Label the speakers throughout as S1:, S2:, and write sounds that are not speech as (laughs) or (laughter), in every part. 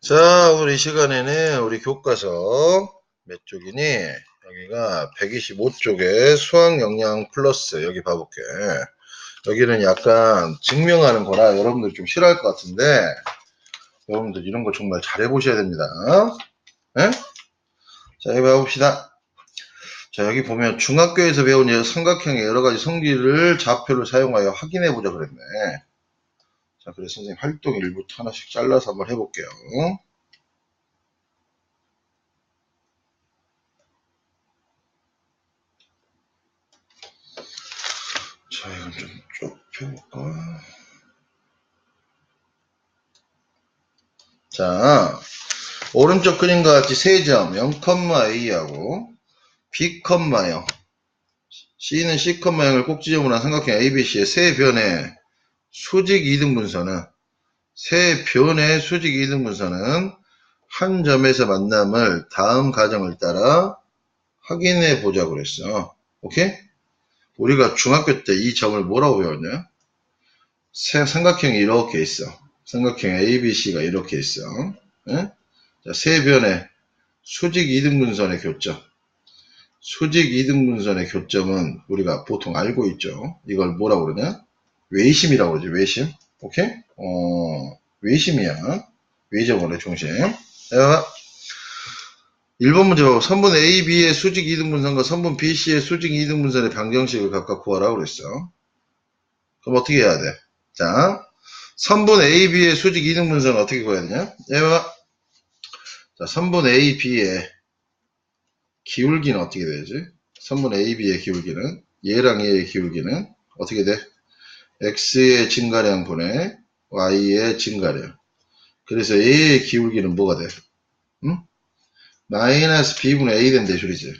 S1: 자, 이 시간에는 우리 교과서 몇 쪽이니? 여기가 125쪽에 수학 영양 플러스 여기 봐볼게. 여기는 약간 증명하는 거라 여러분들 좀 싫어할 것 같은데 여러분들 이런 거 정말 잘 해보셔야 됩니다. 예? 자, 여기 봐봅시다. 자, 여기 보면 중학교에서 배운 여- 삼각형의 여러 가지 성질을 좌표를 사용하여 확인해 보자 그랬네. 자, 그래서 선생님 활동 일부터 하나씩 잘라서 한번 해볼게요. 자, 이건 좀 좁혀볼까? 자, 오른쪽 그림과 같이 세 점, 0,a하고 b, 0 c는 c, 0을 꼭지점으로 한 삼각형 ABC의 세 변의 수직 이등 분선은 세 변의 수직 이등 분선은 한 점에서 만남을 다음 과정을 따라 확인해 보자고 그랬어. 오케이? 우리가 중학교 때 이 점을 뭐라고 배웠냐? 세- 삼각형이 이렇게 있어. 삼각형 ABC가 이렇게 있어. 예? 자, 세 변의 수직 이등분선의 교점. 수직 이등분선의 교점은 우리가 보통 알고 있죠. 이걸 뭐라고 그러냐? 외심이라고 그러지, 외심. 오케이? 어, 외심이야. 외적원의 중심. 자, 1번 문제 봐봐. 선분 AB의 수직 이등분선과 선분 BC의 수직 이등분선의 방정식을 각각 구하라고 그랬어. 그럼 어떻게 해야 돼? 자, 선분 AB의 수직 이등분선은 어떻게 구해야 되냐? 얘봐. 자, 선분 AB의 기울기는 어떻게 되지? 선분 AB의 기울기는 얘랑 얘의 기울기는 어떻게 돼? X의 증가량 분의 Y의 증가량. 그래서 A의 기울기는 뭐가 돼? 응? 마이너스 B분의 A 된 대술이지.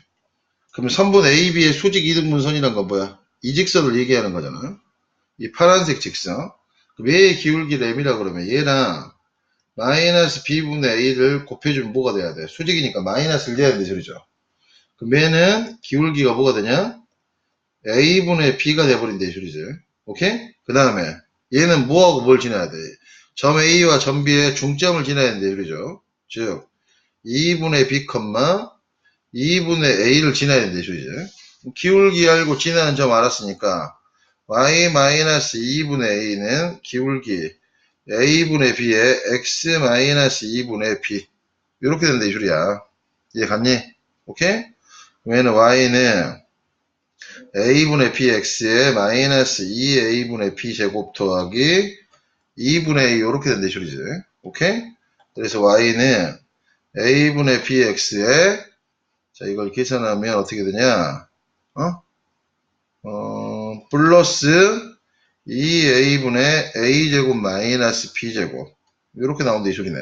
S1: 그러면 선분 AB의 수직 이등분선이란 건 뭐야? 이 직선을 얘기하는 거잖아. 이 파란색 직선. 그럼 얘의 기울기를 M이라 그러면 얘랑 마이너스 B분의 A를 곱해주면 뭐가 돼야 돼? 수직이니까 마이너스를 내야 되는 소리죠. 그럼 얘는 기울기가 뭐가 되냐? A분의 B가 돼버린다 이 소리지. 오케이? 그 다음에 얘는 뭐하고 뭘 지나야 돼? 점 A와 점 B의 중점을 지나야 이 소리죠. 즉 2분의 B, 2분의 A를 지나야 이 소리지. 기울기 알고 지나는 점 알았으니까 y-2분의 a는 기울기 a분의 b의 x-2분의 b 이렇게 된다 이 소리야 이해 갔니? 오케이? 얘는 y는 a분의 bx에 마이너스 2a분의 b 제곱 더하기 2분의 a 이렇게 이 소리지. 오케이? 그래서 y는 a분의 bx에 자 이걸 계산하면 어떻게 되냐? 어? 어, 플러스 2a분의 a제곱 마이너스 b제곱. 이렇게 나온다 이 소리네.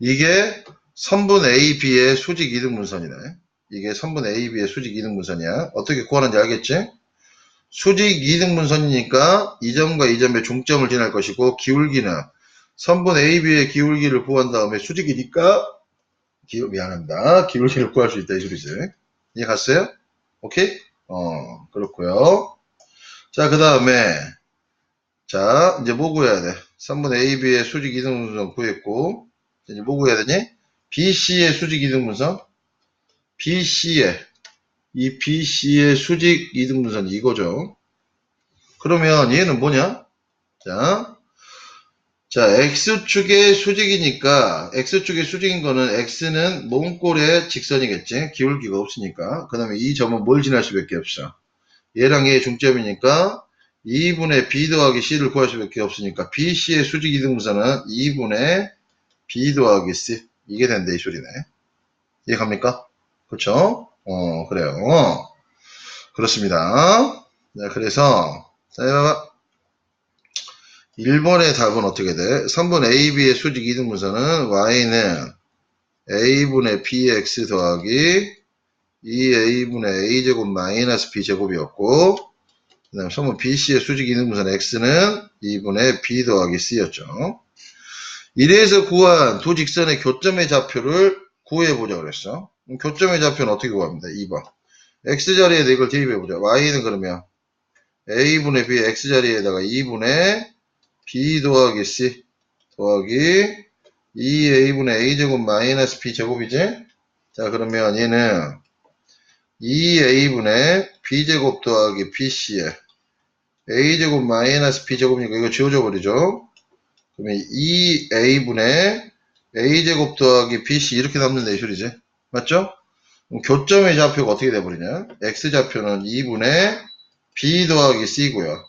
S1: 이게 선분 AB의 수직 이등분선이네 이게 선분 AB의 수직 이등분선이야 어떻게 구하는지 알겠지? 수직 이등분선이니까 이 점과 이 점의 중점을 지날 것이고 기울기는 선분 AB의 기울기를 구한 다음에 수직이니까 기, 미안합니다 기울기를 구할 수 있다 이 소리지 이해 갔어요? 오케이? 어, 그렇고요 자, 그 다음에, 자, 이제 뭐 구해야 돼? 3분의 AB의 수직 이등분선 구했고, 이제 뭐 구해야 되니? BC의 수직 이등분선? BC의, 이 BC의 수직 이등분선 이거죠. 그러면 얘는 뭐냐? 자, 자, X축의 수직이니까, X축의 수직인 거는 X는 몸꼴의 직선이겠지? 기울기가 없으니까. 그 다음에 이 점은 뭘 지날 수밖에 없어? 얘랑 얘의 중점이니까 2분의 b 더하기 c를 구할 수밖에 없으니까 bc의 수직 이등분선은 2분의 b 더하기 c 이게 된다 이 소리네 이해 갑니까? 그렇죠? 어 그래요 그렇습니다 네, 그래서 자 봐봐 1번의 답은 어떻게 돼? 3번 ab의 수직 이등분선은 y는 a분의 bx 더하기 2a분의 a제곱 마이너스 b제곱이었고 그 다음 선분 bc의 수직 이등분선 x는 2분의 b 더하기 c였죠. 이래서 구한 두 직선의 교점의 좌표를 구해보자 그랬어. 교점의 좌표는 어떻게 구합니다? 2번. x자리에다 이걸 대입해보자. y는 그러면 a분의 b x자리에다가 2분의 b 더하기 c 더하기 2a분의 a제곱 마이너스 b제곱이지? 자, 그러면 얘는 2a분의 b제곱 더하기 bc에 a제곱 마이너스 b제곱이니까 이거 지워져 버리죠? 그러면 2a분의 a제곱 더하기 bc 이렇게 남는 내술이지? 맞죠? 교점의 좌표가 어떻게 돼버리냐? x좌표는 2분의 b 더하기 c고요.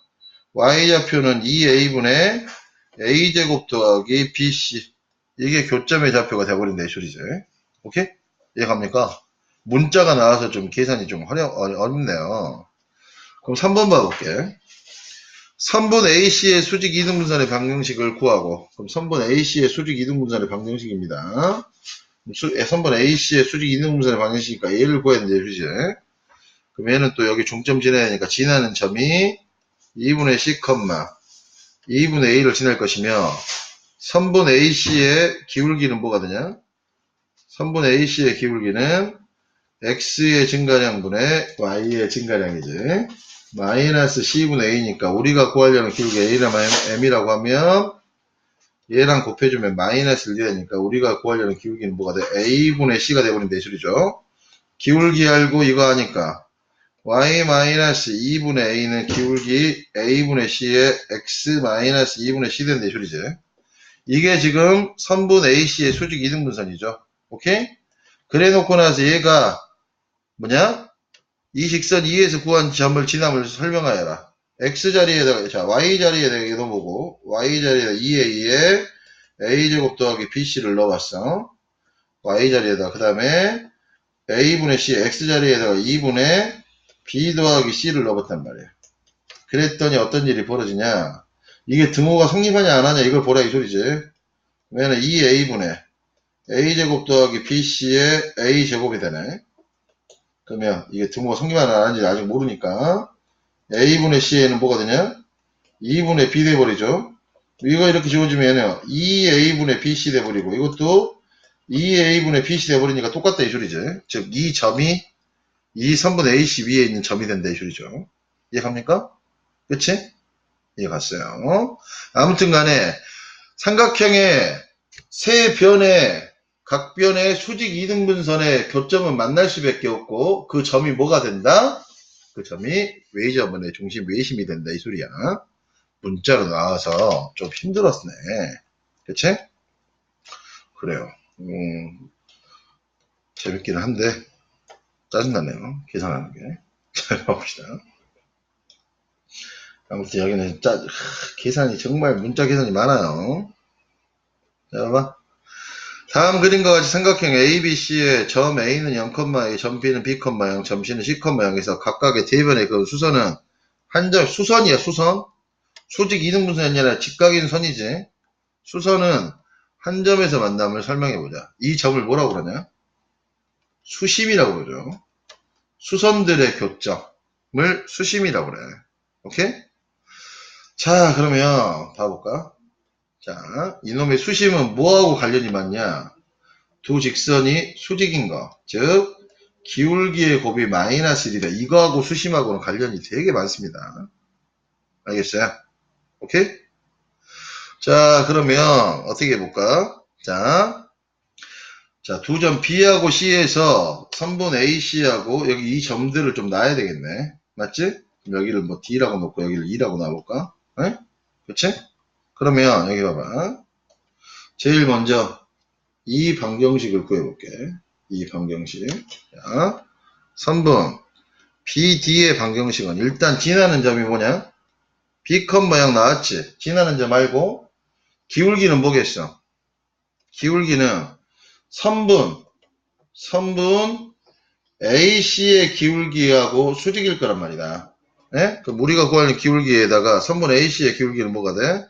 S1: y좌표는 2a분의 a제곱 더하기 bc 이게 교점의 좌표가 돼버린 내술이죠. 오케이? 이해갑니까? 문자가 나와서 좀 계산이 좀 어려, 어려- 어렵네요. 그럼 3번 봐볼게. 3번 AC의 수직 이등분선의 방정식을 구하고 그럼 3번 AC의 수직 이등분선의 방정식입니다. 수, 3번 AC의 수직 이등분선의 방정식이니까 A를 구해야 되는데 그지? 그럼 얘는 또 여기 중점 지나야 하니까 지나는 점이 2분의 C, 2분의 A를 지날 것이며 3분 AC의 기울기는 뭐가 되냐? 3분 AC의 기울기는 X의 증가량분의 Y의 증가량이지. 마이너스 C분의 A니까 우리가 구하려는 기울기 A랑 M이라고 하면 얘랑 곱해주면 마이너스 1이 되니까 우리가 구하려는 기울기는 뭐가 돼? A분의 C가 돼버린 대술이죠. 기울기 알고 이거 하니까 y 마이너스 2분의 a는 기울기 a분의 c의 x 마이너스 2분의 c 된 대술이지. 이게 지금 선분 AC의 수직 이등분선이죠. 오케이? 그래 놓고 나서 얘가 뭐냐? 이 직선 2에서 구한 점을 지남을 설명하여라. X 자리에다가 자 y 자리에다가 이거 넣어보고 y 자리에다 2a에 a제곱 더하기 bc를 넣어봤어. y 자리에다 그 다음에 a분의 c x 자리에다가 2분의 b 더하기 c를 넣어봤단 말이에요. 그랬더니 어떤 일이 벌어지냐? 이게 등호가 성립하냐 안 하냐 이걸 보라 이 소리지. 왜냐면 2a분의 a제곱 더하기 bc의 a제곱이 되네. 그러면 이게 등호가 성립하냐 안 하는지 아직 모르니까 a분의 c에는 뭐가 되냐? 2분의 b 돼버리죠. 이거 이렇게 지워주면 2a분의 bc 돼버리고 이것도 2a분의 bc 돼버리니까 똑같다 이 소리지. 즉 이 점이 이 선분 AC 위에 있는 점이 된다 이 소리죠. 이해갑니까? 그치? 이해갔어요. 아무튼 간에 삼각형의 세 변의 각 변의 수직 이등분선의 교점은 만날 수밖에 없고 그 점이 뭐가 된다? 그 점이 웨이저분의 중심 외심이 된다 이 소리야. 문자로 나와서 좀 힘들었네. 그치? 그래요. 음, 재밌기는 한데 짜증나네요. 계산하는 게. (laughs) 자, 가봅시다. 아무튼 여기는 짜, 하, 계산이 정말 문자 계산이 많아요. 자, 봐봐. 다음 그림과 같이 삼각형 ABC의 점 A는 0,A, 점 B는 B,0, 점 C는 C,0에서 각각의 대변의 그 수선은 한 점, 수선이야, 수선. 수직 이등분선이 아니라 직각인 선이지. 수선은 한 점에서 만남을 설명해보자. 이 점을 뭐라고 그러냐? 수심이라고 그러죠. 수선들의 교점을 수심이라고 그래. 오케이? 자, 그러면 봐볼까? 자, 이놈의 수심은 뭐하고 관련이 많냐? 두 직선이 수직인 거. 즉, 기울기의 곱이 마이너스 1이다. 이거하고 수심하고는 관련이 되게 많습니다. 알겠어요? 오케이? 자, 그러면 어떻게 해볼까? 자, 자, 두 점 B하고 C에서 선분 AC하고 여기 이 점들을 좀 놔야 되겠네. 맞지? 여기를 뭐 D라고 놓고 여기를 E라고 놔볼까? 에? 그치? 그러면 여기 봐봐. 제일 먼저 이 방정식을 구해볼게. 이 방정식. 자, 선분 BD의 방정식은 일단 지나는 점이 뭐냐? B컷 모양 나왔지? 지나는 점 말고 기울기는 뭐겠어? 기울기는 선분, 선분 AC의 기울기하고 수직일 거란 말이다. 예? 그럼 우리가 구하는 기울기에다가 선분 AC의 기울기는 뭐가 돼?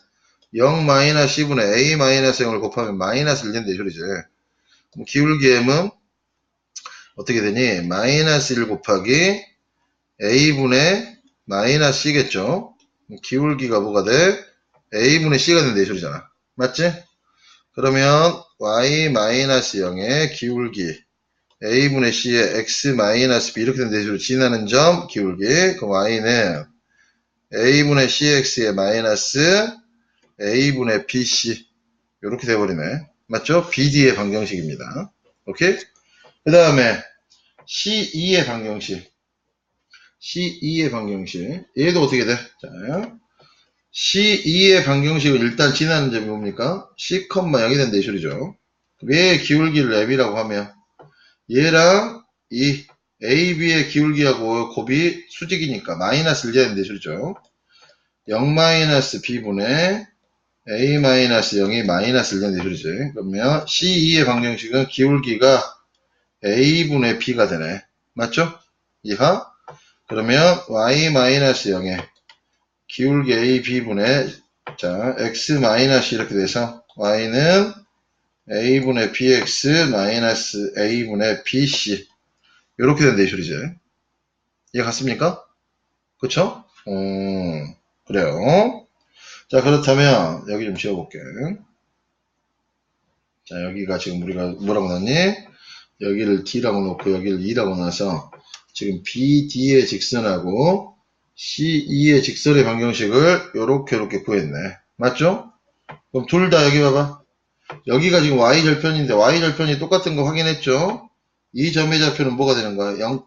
S1: 0 마이너스 10분의 A 마이너스 0을 곱하면 마이너스 1 된다 이 소리지. 그럼 기울기 M은 어떻게 되니? 마이너스 1 곱하기 A분의 마이너스 C겠죠? 기울기가 뭐가 돼? A분의 C가 된다 이 소리잖아. 맞지? 그러면 y-0의 기울기 a분의 c의 x-b 이렇게 된 대수로 지나는 점 기울기 그럼 y는 a분의 cx의 마이너스 a분의 bc 이렇게 돼버리네 맞죠? BD의 방정식입니다. 오케이? 그 다음에 C2의 방정식. C2의 방정식. 얘도 어떻게 돼? 자, C2의 방정식을 일단 지나는 점이 뭡니까? C, 0이 된다 이 소리죠. 얘의 기울기를 랩이라고 하면 얘랑 이 AB의 기울기하고 곱이 수직이니까 재야 된다 이 소리죠. 0 마이너스 B분의 A 마이너스 0이 마이너스를 재야 된다 이 소리죠. 그러면 C2의 방정식은 기울기가 A분의 B가 되네. 맞죠? 이하? 그러면 Y 마이너스 0에 기울기 A, B분의 자, X 이렇게 돼서 Y는 A분의 BX A분의 BC 이렇게 된다 이 소리지. 이해 갔습니까? 그쵸? 음, 그래요. 자, 그렇다면 여기 좀 지워볼게. 자, 여기가 지금 우리가 뭐라고 넣었니? 여기를 D라고 놓고 여기를 E라고 놔서 지금 BD의 직선하고 CE의 직선의 방정식을 요렇게 요렇게 구했네. 맞죠? 그럼 둘 다 여기 봐봐. 여기가 지금 Y절편인데 Y절편이 똑같은 거 확인했죠? 이 점의 좌표는 뭐가 되는 거야? 0,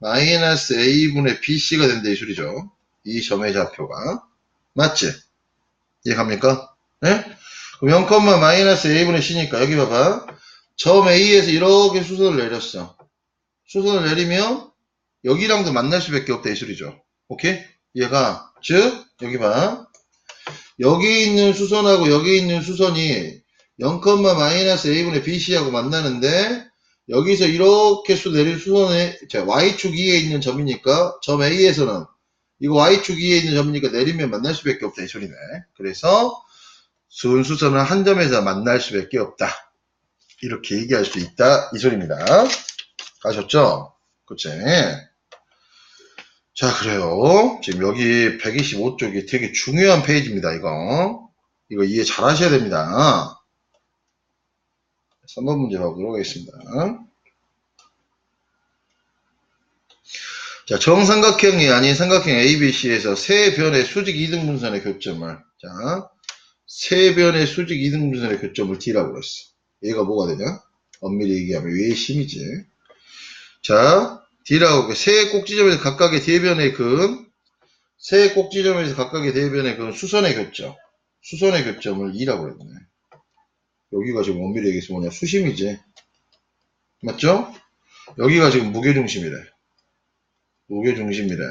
S1: 마이너스 A분의 BC가 된다 이 소리죠. 이 점의 좌표가. 맞지? 이해 갑니까? 네? 그럼 0, 마이너스 A분의 C니까 여기 봐봐. 점 A에서 이렇게 수선을 내렸어. 수선을 내리면 여기랑도 만날 수밖에 없다 이 소리죠. 오케이? 얘가 즉 여기 봐. 여기 있는 수선하고 여기 있는 수선이 0, 마이너스 a분의 bc하고 만나는데 여기서 이렇게 수 내린 수선의 자, y축 2에 있는 점이니까 점 a에서는 이거 y축 2에 있는 점이니까 내리면 만날 수밖에 없다 이 소리네. 그래서 순수선은 한 점에서 만날 수밖에 없다. 이렇게 얘기할 수 있다 이 소리입니다. 아셨죠? 그치? 자, 그래요. 지금 여기 125쪽이 되게 중요한 페이지입니다, 이거. 이거 이해 잘 하셔야 됩니다. 3번 문제 봐보도록 하겠습니다. 자, 정삼각형이 아닌 삼각형 ABC에서 세 변의 수직 이등분선의 교점을, 자, 세 변의 수직 이등분선의 교점을 D라고 그랬어. 얘가 뭐가 되냐? 엄밀히 얘기하면 외심이지. 자, D라고 세 꼭지점에서 각각의 대변의 근, 세 꼭지점에서 각각의 대변의 근 수선의 교점, 수선의 교점을 2라고 그랬네. 여기가 지금 엄밀히 얘기해서 뭐냐? 수심이지. 맞죠? 여기가 지금 무게중심이래. 무게중심이래.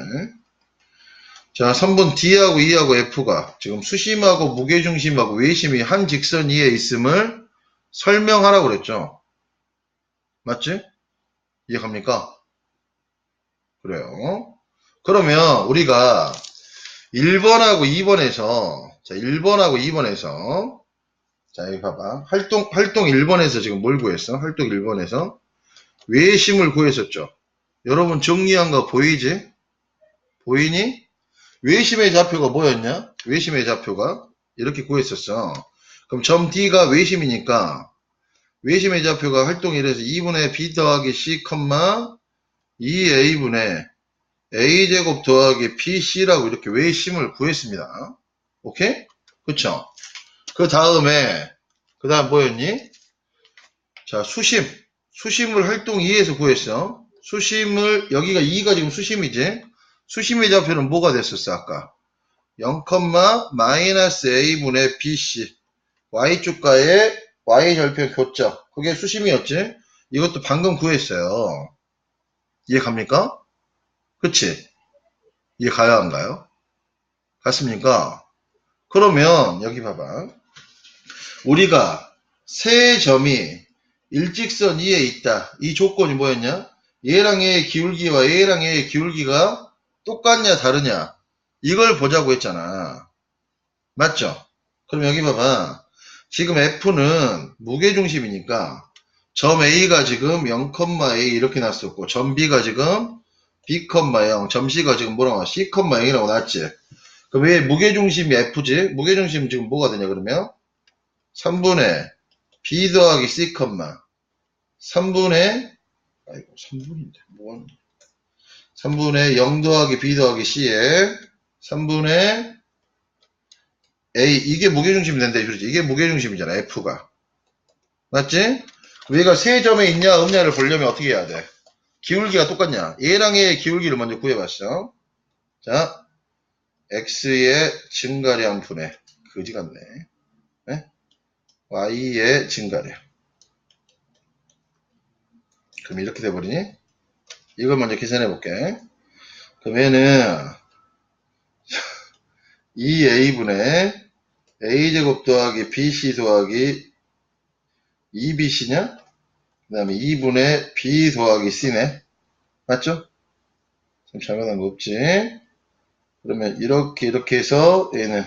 S1: 자, 3번 D하고 E하고 F가 지금 수심하고 무게중심하고 외심이 한 직선 위에 있음을 설명하라고 그랬죠. 맞지? 이해갑니까? 그래요. 그러면 우리가 1번하고 2번에서 자, 1번하고 2번에서 자, 여기 봐봐. 활동 활동 1번에서 지금 뭘 구했어? 활동 1번에서 외심을 구했었죠. 여러분 정리한 거 보이지? 보이니? 외심의 좌표가 뭐였냐? 외심의 좌표가 이렇게 구했었어. 그럼 점 D가 외심이니까 외심의 좌표가 활동 1에서 2분의 B 더하기 C, 2A분의 A제곱 더하기 BC라고 이렇게 외심을 구했습니다. 오케이? 그쵸? 그 다음에, 그 다음 뭐였니? 자, 수심. 수심을 활동 2에서 구했어. 수심을, 여기가 2가 지금 수심이지? 수심의 좌표는 뭐가 됐었어, 아까? 0, 마이너스 A분의 BC. Y축과의 Y절편 교점. 그게 수심이었지? 이것도 방금 구했어요. 이해 갑니까? 그치? 이해 가야 한가요? 갔습니까? 그러면 여기 봐봐. 우리가 세 점이 일직선 위에 있다. 이 조건이 뭐였냐? 얘랑 얘의 기울기와 얘랑 얘의 기울기가 똑같냐 다르냐 이걸 보자고 했잖아. 맞죠? 그럼 여기 봐봐. 지금 F는 무게중심이니까 점 A가 지금 0,A 이렇게 났었고 점 B가 지금 B,0 점 C가 지금 뭐라고 C, 0이라고 났지 그럼 왜 무게중심이 F지? 무게중심 지금 뭐가 되냐 그러면 3분의 B 더하기 C, 3분의 아이고 3분인데 뭐하는 3분의 0 더하기 B 더하기 C에 3분의 A 이게 무게중심이 된다 이 소리지 이게 무게중심이잖아 F가 맞지? 얘가 세 점에 있냐 없냐를 보려면 어떻게 해야 돼? 기울기가 똑같냐? 얘랑 얘의 기울기를 먼저 구해봤어. 자, x의 증가량 분의 그지 같네. 네? y의 증가량. 그럼 이렇게 돼버리니? 이걸 먼저 계산해 볼게. 그럼 얘는 (laughs) 2a분의 a제곱 더하기 bc 더하기 2bc냐? 그 다음에 2분의 b 더하기 c네. 맞죠? 좀 잘못한 거 없지? 그러면 이렇게 이렇게 해서 얘는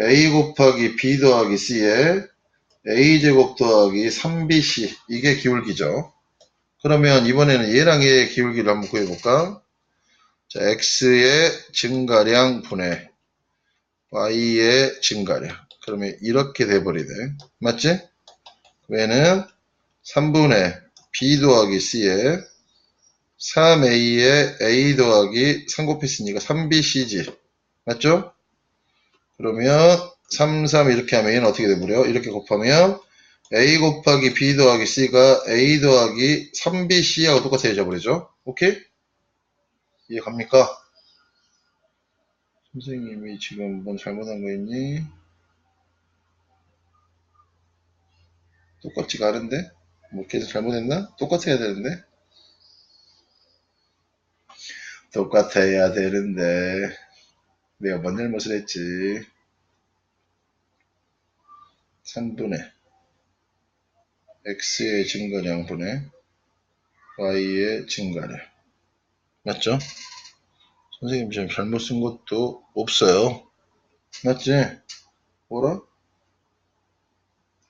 S1: a 곱하기 b 더하기 c에 a제곱 더하기 3bc 이게 기울기죠. 그러면 이번에는 얘랑 얘의 기울기를 한번 구해볼까? 자, x의 증가량 분의 y의 증가량. 그러면 이렇게 돼버리네. 맞지? 얘는 3분의 b 더하기 c에 3a에 a 더하기 3 곱했으니까 3bc지. 맞죠? 그러면 3, 3 이렇게 하면 얘는 어떻게 돼버려? 이렇게 곱하면 a 곱하기 b 더하기 c가 a 더하기 3bc하고 똑같아져 버리죠. 오케이? 이해 갑니까? 선생님이 지금 뭔 잘못한 거 있니? 똑같지가 않은데? 뭐 계속 잘못했나? 똑같아야 되는데? 똑같아야 되는데 내가 뭔 잘못을 했지 3분의 x의 증가량 분의 y의 증가량 맞죠? 선생님 지금 잘못 쓴 것도 없어요 맞지? 뭐라?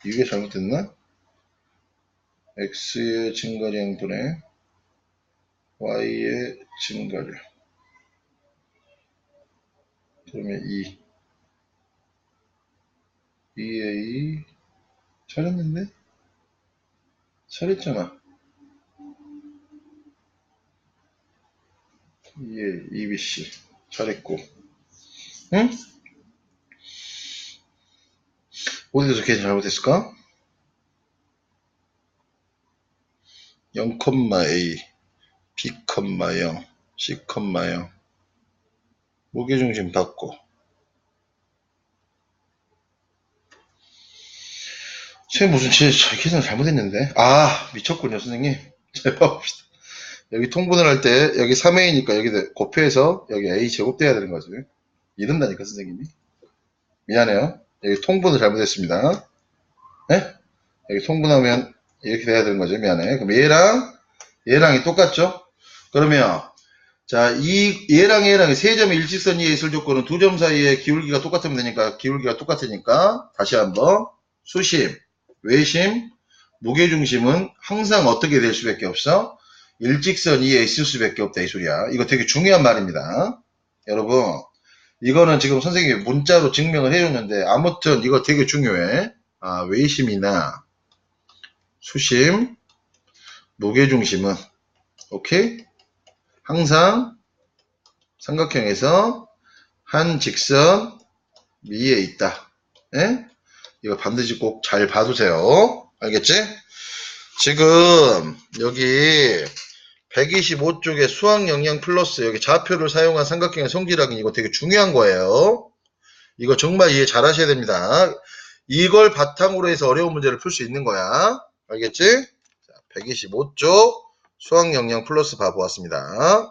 S1: 이게 잘못됐나? x의 증가량 분의 y의 증가량 그러면 2 2a 잘했는데? 잘했잖아. 2a 2bc 잘했고. 응? 어디서 계산 잘못했을까? 0,a B, 0, C, 0 무게중심 받고 쟤 무슨 제 계산 잘못했는데? 아 미쳤군요 선생님. (laughs) 잘 봐봅시다. 여기 통분을 할 때 여기 3a니까 여기 곱해서 여기 a 제곱 돼야 되는 거지. 이런다니까 선생님이. 미안해요. 여기 통분을 잘못했습니다. 네? 여기 통분하면 이렇게 돼야 되는 거죠. 미안해. 그럼 얘랑 얘랑이 똑같죠? 그러면 자, 이 얘랑 얘랑 세 점의 일직선 이의 있을 조건은 두 점 사이의 기울기가 똑같으면 되니까 기울기가 똑같으니까 다시 한번 수심, 외심, 무게중심은 항상 어떻게 될 수밖에 없어? 일직선 이에 있을 수밖에 없다 이 소리야. 이거 되게 중요한 말입니다. 여러분 이거는 지금 선생님이 문자로 증명을 해줬는데 아무튼 이거 되게 중요해. 아, 외심이나 수심, 무게중심은 오케이? 항상 삼각형에서 한 직선 위에 있다. 예? 이거 반드시 꼭 잘 봐두세요. 알겠지? 지금 여기 125쪽에 수학 영역 플러스 여기 좌표를 사용한 삼각형의 성질하기 이거 되게 중요한 거예요. 이거 정말 이해 잘 하셔야 됩니다. 이걸 바탕으로 해서 어려운 문제를 풀 수 있는 거야. 알겠지? 125쪽 수학 영역 플러스 봐보았습니다.